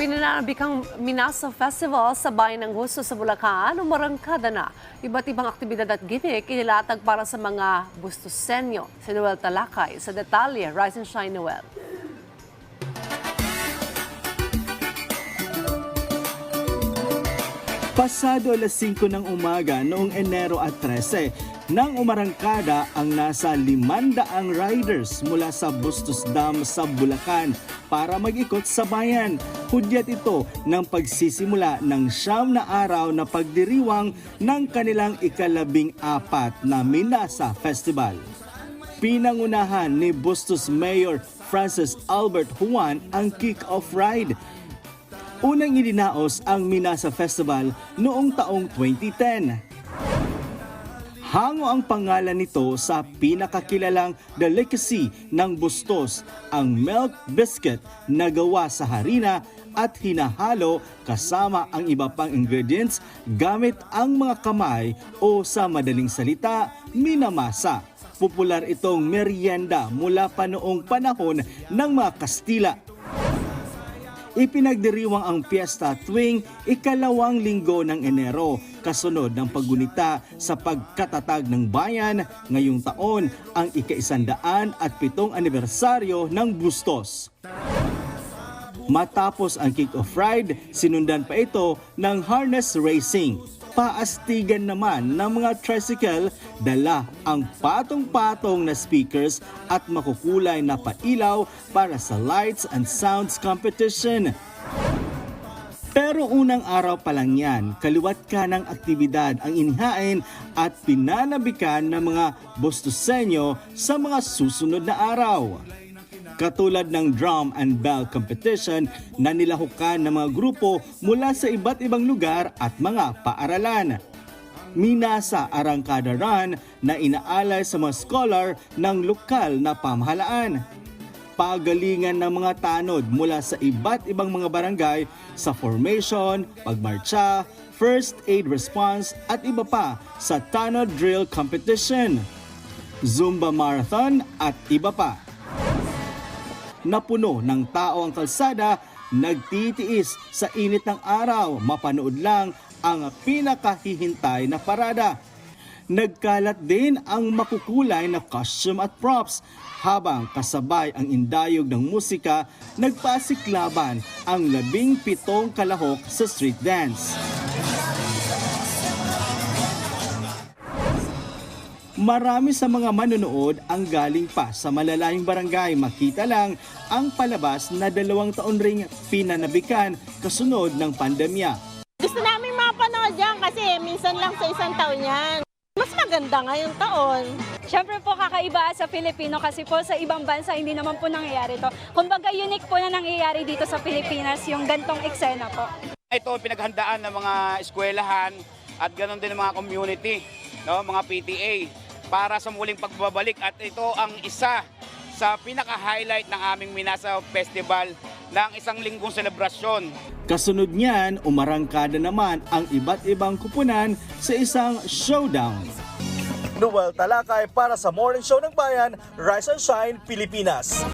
Pinanabikang Minasa Festival sa Bayan ng Gusto sa Bulacan, umarangkada na. Iba't ibang aktibidad at ginik inilatag para sa mga Bustosenyo. Si Noel Talakay sa detalye. Rise and Shine Noel. Pasado alas 5 ng umaga noong Enero at 13, nang umarangkada ang nasa 500 riders mula sa Bustos Dam sa Bulacan para mag-ikot sa bayan. Hudyat ito ng pagsisimula ng siyam na araw na pagdiriwang ng kanilang ikalabing apat na Minasa Festival. Pinangunahan ni Bustos Mayor Francis Albert Juan ang kick-off ride Unang idinaos ang Minasa Festival noong taong 2010. Hango ang pangalan nito sa pinakakilalang delicacy ng Bustos, ang milk biscuit na gawa sa harina at hinahalo kasama ang iba pang ingredients gamit ang mga kamay o sa madaling salita, minamasa. Popular itong merienda mula pa noong panahon ng mga Kastila ipinagdiriwang ang piyesta tuwing ikalawang linggo ng Enero, kasunod ng paggunita sa pagkatatag ng bayan ngayong taon ang ikaisandaan at pitong anibersaryo ng Bustos. Matapos ang kick-off ride, sinundan pa ito ng harness racing. Paastigan naman ng mga tricycle, dala ang patong-patong na speakers at makukulay na pailaw para sa lights and sounds competition. Pero unang araw pa lang yan, kaliwat ka ng aktibidad ang inihain at pinanabikan ng mga Bostosenyo sa mga susunod na araw. Katulad ng drum and bell competition na nilahukan ng mga grupo mula sa iba't ibang lugar at mga paaralan. Minasa Arangkada Run na inaalay sa mga scholar ng lokal na pamahalaan. Pagalingan ng mga tanod mula sa iba't ibang mga barangay sa formation, pagmarcha, first aid response at iba pa sa tanod drill competition, Zumba marathon at iba pa napuno ng tao ang kalsada, nagtitiis sa init ng araw, mapanood lang ang pinakahihintay na parada. Nagkalat din ang makukulay na costume at props habang kasabay ang indayog ng musika, nagpasiklaban ang labing pitong kalahok sa street dance. Marami sa mga manonood ang galing pa sa malalayong barangay. Makita lang ang palabas na dalawang taon ring pinanabikan kasunod ng pandemya. Gusto namin mapanood yan kasi minsan lang sa isang taon yan. Mas maganda ngayong taon. Siyempre po kakaiba sa Filipino kasi po sa ibang bansa hindi naman po nangyayari to. Kumbaga unique po na nangyayari dito sa Pilipinas yung gantong eksena po. Ito ang pinaghandaan ng mga eskwelahan at ganoon din ng mga community, no, mga PTA para sa muling pagbabalik at ito ang isa sa pinaka-highlight ng aming Minasa Festival ng isang linggong selebrasyon. Kasunod niyan, umarangkada naman ang iba't ibang kupunan sa isang showdown. Noel Talakay para sa Morning Show ng Bayan, Rise and Shine, Pilipinas.